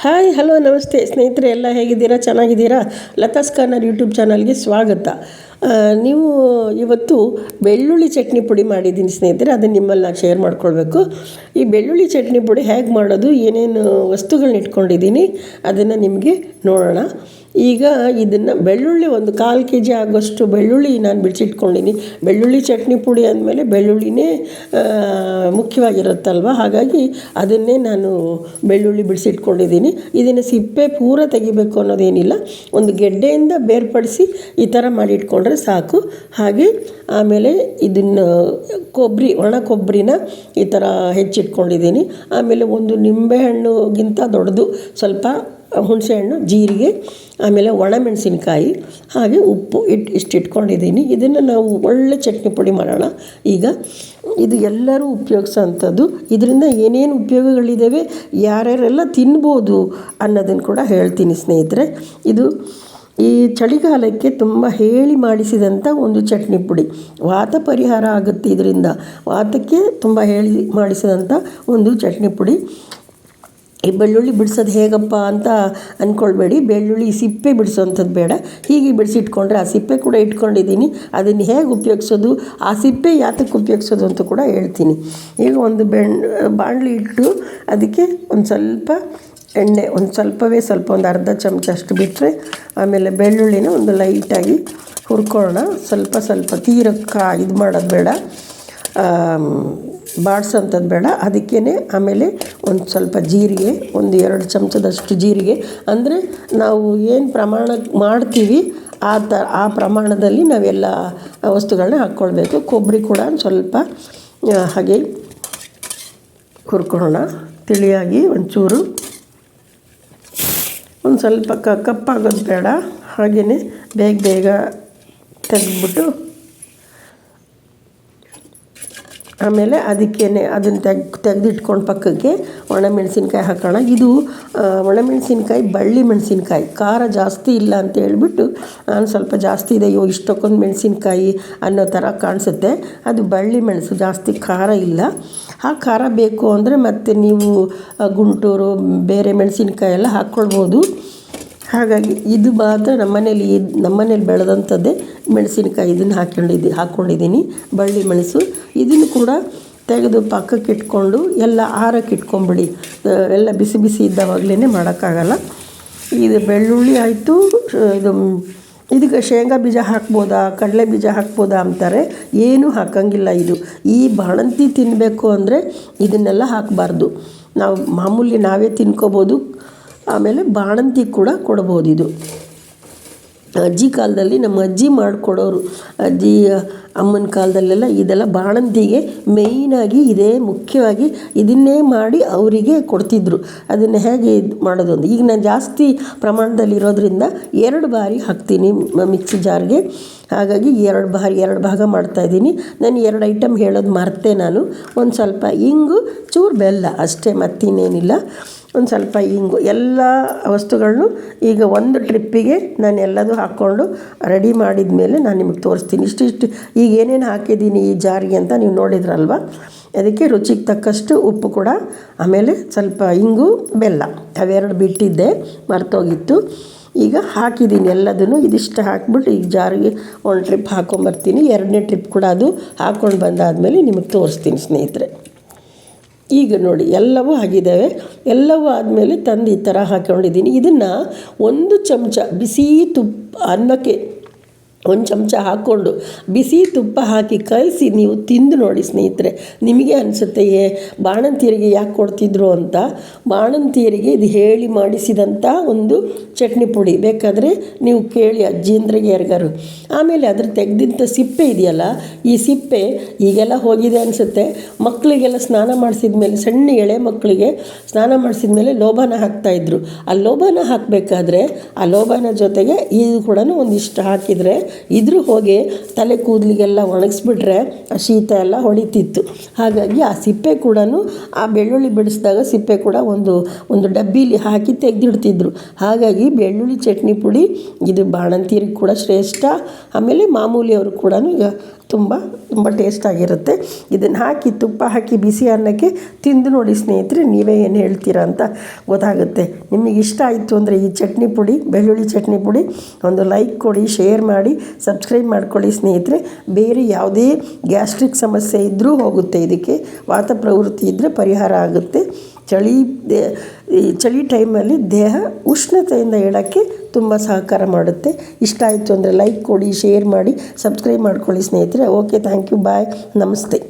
Hi hello ನಮಸ್ತೆ ಸ್ನೇಹಿತರೆ, ಎಲ್ಲ ಹೇಗಿದ್ದೀರಾ? ಚೆನ್ನಾಗಿದ್ದೀರಾ? ಲತಾಸ್ ಕಾರ್ನರ್ ಯೂಟ್ಯೂಬ್ ಚಾನಲ್ಗೆ ಸ್ವಾಗತ. ನೀವು ಇವತ್ತು ಬೆಳ್ಳುಳ್ಳಿ ಚಟ್ನಿ ಪುಡಿ ಮಾಡಿದ್ದೀನಿ ಸ್ನೇಹಿತರೆ, ಅದನ್ನು ನಿಮ್ಮಲ್ಲಿ ನಾನು ಶೇರ್ ಮಾಡ್ಕೊಳ್ಬೇಕು. ಈ ಬೆಳ್ಳುಳ್ಳಿ ಚಟ್ನಿ ಪುಡಿ ಹೇಗೆ ಮಾಡೋದು, ಏನೇನು ವಸ್ತುಗಳನ್ನ ಇಟ್ಕೊಂಡಿದ್ದೀನಿ, ಅದನ್ನು ನಿಮಗೆ ನೋಡೋಣ. ಈಗ ಇದನ್ನು ಬೆಳ್ಳುಳ್ಳಿ ಒಂದು ಕಾಲು ಕೆ ಜಿ ಆಗೋಷ್ಟು ಬೆಳ್ಳುಳ್ಳಿ ನಾನು ಬಿಡಿಸಿಟ್ಕೊಂಡಿನಿ ಬೆಳ್ಳುಳ್ಳಿ ಚಟ್ನಿ ಪುಡಿ ಅಂದಮೇಲೆ ಬೆಳ್ಳುಳ್ಳಿನೇ ಮುಖ್ಯವಾಗಿರುತ್ತಲ್ವ? ಹಾಗಾಗಿ ಅದನ್ನೇ ನಾನು ಬೆಳ್ಳುಳ್ಳಿ ಬಿಡಿಸಿಟ್ಕೊಂಡಿದ್ದೀನಿ ಇದನ್ನು ಸಿಪ್ಪೆ ಪೂರ ತೆಗಿಬೇಕು ಅನ್ನೋದೇನಿಲ್ಲ. ಒಂದು ಗೆಡ್ಡೆಯಿಂದ ಬೇರ್ಪಡಿಸಿ ಈ ಥರ ಮಾಡಿಟ್ಕೊಂಡ್ರೆ ಸಾಕು. ಹಾಗೆ ಆಮೇಲೆ ಇದನ್ನು ಕೊಬ್ಬರಿ ಒಣ ಕೊಬ್ಬರಿನ ಈ ಥರ ಹೆಚ್ಚಿಟ್ಕೊಂಡಿದ್ದೀನಿ ಆಮೇಲೆ ಒಂದು ನಿಂಬೆಹಣ್ಣುಗಿಂತ ದೊಡ್ಡದು. ಸ್ವಲ್ಪ ಹುಣಸೆಹಣ್ಣು, ಜೀರಿಗೆ, ಆಮೇಲೆ ಒಣಮೆಣಸಿನ್ಕಾಯಿ, ಹಾಗೆ ಉಪ್ಪು ಇಟ್ಟು ಇಷ್ಟು ಇಟ್ಕೊಂಡಿದ್ದೀನಿ ಇದನ್ನು ನಾವು ಒಳ್ಳೆ ಚಟ್ನಿ ಪುಡಿ ಮಾಡೋಣ. ಈಗ ಇದು ಎಲ್ಲರೂ ಉಪಯೋಗಿಸೋಂಥದ್ದು. ಇದರಿಂದ ಏನೇನು ಉಪಯೋಗಗಳಿದ್ದಾವೆ ಯಾರ್ಯಾರೆಲ್ಲ ತಿನ್ಬೋದು ಅನ್ನೋದನ್ನು ಕೂಡ ಹೇಳ್ತೀನಿ ಸ್ನೇಹಿತರೆ. ಇದು ಈ ಚಳಿಗಾಲಕ್ಕೆ ತುಂಬ ಹೇಳಿ ಮಾಡಿಸಿದಂಥ ಒಂದು ಚಟ್ನಿ ಪುಡಿ. ವಾತ ಪರಿಹಾರ ಆಗುತ್ತೆ ಇದರಿಂದ. ವಾತಕ್ಕೆ ತುಂಬ ಹೇಳಿ ಮಾಡಿಸಿದಂಥ ಒಂದು ಚಟ್ನಿ ಪುಡಿ. ಈ ಬೆಳ್ಳುಳ್ಳಿ ಬಿಡಿಸೋದು ಹೇಗಪ್ಪ ಅಂತ ಅಂದ್ಕೊಳ್ಬೇಡಿ ಬೆಳ್ಳುಳ್ಳಿ ಸಿಪ್ಪೆ ಬಿಡಿಸೋವಂಥದ್ದು ಬೇಡ. ಹೀಗೆ ಬಿಡಿಸಿಟ್ಕೊಂಡ್ರೆ ಆ ಸಿಪ್ಪೆ ಕೂಡ ಇಟ್ಕೊಂಡಿದ್ದೀನಿ. ಅದನ್ನು ಹೇಗೆ ಉಪಯೋಗಿಸೋದು? ಆ ಸಿಪ್ಪೆ ಯಾತಕ್ಕೆ ಉಪಯೋಗಿಸೋದು ಅಂತ ಕೂಡ ಹೇಳ್ತೀನಿ. ಈಗ ಒಂದು ಬೆಣ್, ಬಾಣಲಿ ಇಟ್ಟು ಅದಕ್ಕೆ ಒಂದು ಸ್ವಲ್ಪ ಎಣ್ಣೆ, ಒಂದು ಸ್ವಲ್ಪವೇ ಸ್ವಲ್ಪ ಒಂದು ಅರ್ಧ ಚಮಚ ಅಷ್ಟು ಬಿಟ್ಟರೆ ಆಮೇಲೆ ಬೆಳ್ಳುಳ್ಳಿನ ಒಂದು ಲೈಟಾಗಿ ಹುರ್ಕೊಳ್ಳೋಣ. ಸ್ವಲ್ಪ ಸ್ವಲ್ಪ ತೀರಕ್ಕೆ ಇದು ಮಾಡೋದು ಬೇಡ. ಬಾಡ್ಸೋಂಥದ್ದು ಬೇಡ. ಅದಕ್ಕೇ ಆಮೇಲೆ ಒಂದು ಸ್ವಲ್ಪ ಜೀರಿಗೆ, ಒಂದು ಎರಡು ಚಮಚದಷ್ಟು ಜೀರಿಗೆ. ಅಂದರೆ ನಾವು ಏನು ಪ್ರಮಾಣ ಮಾಡ್ತೀವಿ, ಆ ತ, ಆ ಪ್ರಮಾಣದಲ್ಲಿ ನಾವೆಲ್ಲ ವಸ್ತುಗಳನ್ನ ಹಾಕ್ಕೊಳ್ಬೇಕು. ಕೊಬ್ಬರಿ ಕೂಡ ಸ್ವಲ್ಪ ಹಾಗೆ ಹುರ್ಕೊಳ್ಳೋಣ. ತಿಳಿಯಾಗಿ ಒಂಚೂರು. ಒಂದು ಸ್ವಲ್ಪ ಕಪ್ಪಾಗೋದು ಬೇಡ. ಹಾಗೆಯೇ ಬೇಗ ಬೇಗ ತೆಗೆದ್ಬಿಟ್ಟು ಆಮೇಲೆ ಅದಕ್ಕೇನೆ ಅದನ್ನು ತೆಗ್, ತೆಗೆದಿಟ್ಕೊಂಡು ಪಕ್ಕಕ್ಕೆ ಒಣಮೆಣಸಿನ್ಕಾಯಿ ಹಾಕೋಣ. ಇದು ಒಣಮೆಣಸಿನ್ಕಾಯಿ, ಬಳ್ಳಿ ಮೆಣಸಿನ್ಕಾಯಿ. ಖಾರ ಜಾಸ್ತಿ ಇಲ್ಲ ಅಂತ ಹೇಳ್ಬಿಟ್ಟು ನಾನು ಸ್ವಲ್ಪ ಜಾಸ್ತಿ ಇದೆ. ಅಯ್ಯೋ, ಇಷ್ಟಕ್ಕೊಂದು ಮೆಣಸಿನ್ಕಾಯಿ ಅನ್ನೋ ಥರ ಕಾಣಿಸುತ್ತೆ. ಅದು ಬಳ್ಳಿ ಮೆಣಸು, ಜಾಸ್ತಿ ಖಾರ ಇಲ್ಲ. ಆ ಖಾರ ಬೇಕು ಅಂದರೆ ಮತ್ತು ನೀವು ಗುಂಟೂರು, ಬೇರೆ ಮೆಣಸಿನ್ಕಾಯಿ ಎಲ್ಲ ಹಾಕ್ಕೊಳ್ಬೋದು ಹಾಗಾಗಿ ಇದು ಮಾತ್ರ ನಮ್ಮನೇಲಿ ನಮ್ಮನೇಲಿ ಬೆಳೆದಂಥದ್ದೇ ಮೆಣಸಿನ್ಕಾಯಿ ಇದನ್ನು ಹಾಕ್ಕೊಂಡಿದ್ದಿ ಹಾಕ್ಕೊಂಡಿದ್ದೀನಿ, ಬಳ್ಳಿ ಮೆಣಸು. ಇದನ್ನು ಕೂಡ ತೆಗೆದು ಪಕ್ಕಕ್ಕೆ ಇಟ್ಕೊಂಡು ಎಲ್ಲ ಆರಕ್ಕೆ ಇಟ್ಕೊಂಬಿಡಿ. ಎಲ್ಲ ಬಿಸಿ ಬಿಸಿ ಇದ್ದಾವಾಗಲೇ ಮಾಡೋಕ್ಕಾಗಲ್ಲ. ಇದು ಬೆಳ್ಳುಳ್ಳಿ ಆಯಿತು ಇದು ಇದಕ್ಕೆ ಶೇಂಗಾ ಬೀಜ ಹಾಕ್ಬೋದಾ, ಕಡಲೆ ಬೀಜ ಹಾಕ್ಬೋದಾ ಅಂತಾರೆ. ಏನೂ ಹಾಕಂಗಿಲ್ಲ ಇದು. ಈ ಬಾಣಂತಿ ತಿನ್ನಬೇಕು ಅಂದರೆ ಇದನ್ನೆಲ್ಲ ಹಾಕಬಾರ್ದು. ನಾವು ಮಾಮೂಲಿ ನಾವೇ ತಿನ್ಕೋಬೋದು. ಆಮೇಲೆ ಬಾಣಂತಿ ಕೂಡ ಕೊಡ್ಬೋದು ಇದು. ಅಜ್ಜಿ ಕಾಲದಲ್ಲಿ ನಮ್ಮ ಅಜ್ಜಿ ಮಾಡಿಕೊಡೋರು, ಅಜ್ಜಿ, ಅಮ್ಮನ ಕಾಲದಲ್ಲೆಲ್ಲ ಇದೆಲ್ಲ ಬಾಣಂತಿಗೆ ಮೇಯ್ನಾಗಿ ಇದೇ ಮುಖ್ಯವಾಗಿ ಇದನ್ನೇ ಮಾಡಿ ಅವರಿಗೆ ಕೊಡ್ತಿದ್ರು. ಅದನ್ನು ಹೇಗೆ ಇದು ಮಾಡೋದು ಅಂತ. ಈಗ ನಾನು ಜಾಸ್ತಿ ಪ್ರಮಾಣದಲ್ಲಿ ಇರೋದ್ರಿಂದ ಎರಡು ಬಾರಿ ಹಾಕ್ತೀನಿ ಮಿಕ್ಸಿ ಜಾರ್ಗೆ. ಹಾಗಾಗಿ ಎರಡು ಬಾರಿ ಎರಡು ಭಾಗ ಮಾಡ್ತಾಯಿದ್ದೀನಿ ನಾನು ಎರಡು ಐಟಮ್ ಹೇಳೋದು ಮರ್ತೆ ನಾನು. ಒಂದು ಸ್ವಲ್ಪ ಇಂಗು, ಚೂರು ಬೆಲ್ಲ, ಅಷ್ಟೇ ಮತ್ತಿನ್ನೇನಿಲ್ಲ. ಒಂದು ಸ್ವಲ್ಪ ಇಂಗು ಎಲ್ಲ ವಸ್ತುಗಳನ್ನು ಈಗ ಒಂದು ಟ್ರಿಪ್ಪಿಗೆ ನಾನು ಎಲ್ಲದೂ ಹಾಕ್ಕೊಂಡು ರೆಡಿ ಮಾಡಿದ ಮೇಲೆ ನಾನು ನಿಮಗೆ ತೋರಿಸ್ತೀನಿ. ಇಷ್ಟಿಷ್ಟು ಈಗ ಏನೇನು ಹಾಕಿದ್ದೀನಿ ಈ ಜಾರಿಗೆ ಅಂತ ನೀವು ನೋಡಿದ್ರಲ್ವ? ಅದಕ್ಕೆ ರುಚಿಗೆ ತಕ್ಕಷ್ಟು ಉಪ್ಪು ಕೂಡ, ಆಮೇಲೆ ಸ್ವಲ್ಪ ಇಂಗು, ಬೆಲ್ಲ ಅವೆರಡು ಬಿಟ್ಟಿದ್ದೆ, ಮರ್ತೋಗಿತ್ತು. ಈಗ ಹಾಕಿದ್ದೀನಿ ಎಲ್ಲದನ್ನು. ಇದಿಷ್ಟು ಹಾಕ್ಬಿಟ್ಟು ಈಗ ಜಾರಿಗೆ ಒಂದು ಟ್ರಿಪ್ ಹಾಕ್ಕೊಂಬರ್ತೀನಿ ಎರಡನೇ ಟ್ರಿಪ್ ಕೂಡ ಅದು ಹಾಕ್ಕೊಂಡು ಬಂದಾದಮೇಲೆ ನಿಮಗೆ ತೋರಿಸ್ತೀನಿ ಸ್ನೇಹಿತರೆ. ಈಗ ನೋಡಿ, ಎಲ್ಲವೂ ಆಗಿದ್ದಾವೆ. ಎಲ್ಲವೂ ಆದಮೇಲೆ ತಂದು ಈ ಥರ ಹಾಕ್ಕೊಂಡಿದ್ದೀನಿ ಇದನ್ನು ಒಂದು ಚಮಚ ಬಿಸಿ ತುಪ್ಪ ಅನ್ನಕ್ಕೆ ಒಂದು ಚಮಚ ಹಾಕ್ಕೊಂಡು ಬಿಸಿ ತುಪ್ಪ ಹಾಕಿ ಕಲಸಿ ನೀವು ತಿಂದು ನೋಡಿ ಸ್ನೇಹಿತರೆ. ನಿಮಗೆ ಅನಿಸುತ್ತೆ ಏ ಬಾಣಂತಿಯರಿಗೆ ಯಾಕೆ ಕೊಡ್ತಿದ್ರು ಅಂತ? ಬಾಣಂತಿಯರಿಗೆ ಇದು ಹೇಳಿ ಮಾಡಿಸಿದಂಥ ಒಂದು ಚಟ್ನಿ ಪುಡಿ. ಬೇಕಾದರೆ ನೀವು ಕೇಳಿ ಅಜ್ಜಿಂದ್ರಿಗೆ ಯಾರಿಗಾರು ಆಮೇಲೆ ಅದ್ರ ತೆಗೆದಿಂಥ ಸಿಪ್ಪೆ ಇದೆಯಲ್ಲ, ಈ ಸಿಪ್ಪೆ ಈಗೆಲ್ಲ ಹೋಗಿದೆ ಅನಿಸುತ್ತೆ. ಮಕ್ಕಳಿಗೆಲ್ಲ ಸ್ನಾನ ಮಾಡಿಸಿದ ಮೇಲೆ, ಸಣ್ಣ ಎಳೆ ಮಕ್ಕಳಿಗೆ ಸ್ನಾನ ಮಾಡಿಸಿದ ಮೇಲೆ ಲೋಬಾನ ಹಾಕ್ತಾಯಿದ್ರು ಆ ಲೋಭನ ಹಾಕಬೇಕಾದ್ರೆ ಆ ಲೋಭನ ಜೊತೆಗೆ ಇದು ಕೂಡ ಒಂದಿಷ್ಟು ಹಾಕಿದರೆ ಇದ್ರ ಹೋಗಿ ತಲೆ ಕೂದಲಿಗೆಲ್ಲ ಒಣಗಿಸ್ಬಿಟ್ರೆ ಆ ಶೀತ ಎಲ್ಲ ಹೊಡಿತಿತ್ತು ಹಾಗಾಗಿ ಆ ಸಿಪ್ಪೆ ಕೂಡ ಆ ಬೆಳ್ಳುಳ್ಳಿ ಬಿಡಿಸಿದಾಗ ಸಿಪ್ಪೆ ಕೂಡ ಒಂದು ಒಂದು ಡಬ್ಬಿಲಿ ಹಾಕಿ ತೆಗೆದಿಡ್ತಿದ್ರು. ಹಾಗಾಗಿ ಬೆಳ್ಳುಳ್ಳಿ ಚಟ್ನಿ ಪುಡಿ, ಇದು ಬಾಣಂತಿಯರಿಗೆ ಕೂಡ ಶ್ರೇಷ್ಠ. ಆಮೇಲೆ ಮಾಮೂಲಿಯವರು ಕೂಡ ಈಗ ತುಂಬ ತುಂಬ ಟೇಸ್ಟಾಗಿರುತ್ತೆ ಇದನ್ನು ಹಾಕಿ, ತುಪ್ಪ ಹಾಕಿ ಬಿಸಿ ಅನ್ನಕ್ಕೆ ತಿಂದು ನೋಡಿ ಸ್ನೇಹಿತರೆ, ನೀವೇ ಏನು ಹೇಳ್ತೀರಾ ಅಂತ ಗೊತ್ತಾಗುತ್ತೆ. ನಿಮಗೆ ಇಷ್ಟ ಆಯಿತು ಅಂದರೆ ಈ ಚಟ್ನಿ ಪುಡಿ, ಬೆಳ್ಳುಳ್ಳಿ ಚಟ್ನಿ ಪುಡಿ, ಒಂದು ಲೈಕ್ ಕೊಡಿ ಶೇರ್ ಮಾಡಿ. ಸಬ್ಸ್ಕ್ರೈಬ್ ಮಾಡ್ಕೊಳ್ಳಿ ಸ್ನೇಹಿತರೆ. ಬೇರೆ ಯಾವುದೇ ಗ್ಯಾಸ್ಟ್ರಿಕ್ ಸಮಸ್ಯೆ ಇದ್ದರೂ ಹೋಗುತ್ತೆ. ಇದಕ್ಕೆ ವಾತ ಪ್ರವೃತ್ತಿ ಇದ್ದರೆ ಪರಿಹಾರ ಆಗುತ್ತೆ. ಚಳಿ ಚಳಿ ಟೈಮಲ್ಲಿ ದೇಹ ಉಷ್ಣತೆಯಿಂದ ಹೇಳೋಕ್ಕೆ ತುಂಬ ಸಹಕಾರ ಮಾಡುತ್ತೆ. ಇಷ್ಟ ಆಯಿತು ಅಂದರೆ ಲೈಕ್ ಕೊಡಿ, ಶೇರ್ ಮಾಡಿ, ಸಬ್ಸ್ಕ್ರೈಬ್ ಮಾಡ್ಕೊಳ್ಳಿ ಸ್ನೇಹಿತರೆ. ಓಕೆ, ಥ್ಯಾಂಕ್ ಯು, ಬಾಯ್, ನಮಸ್ತೆ.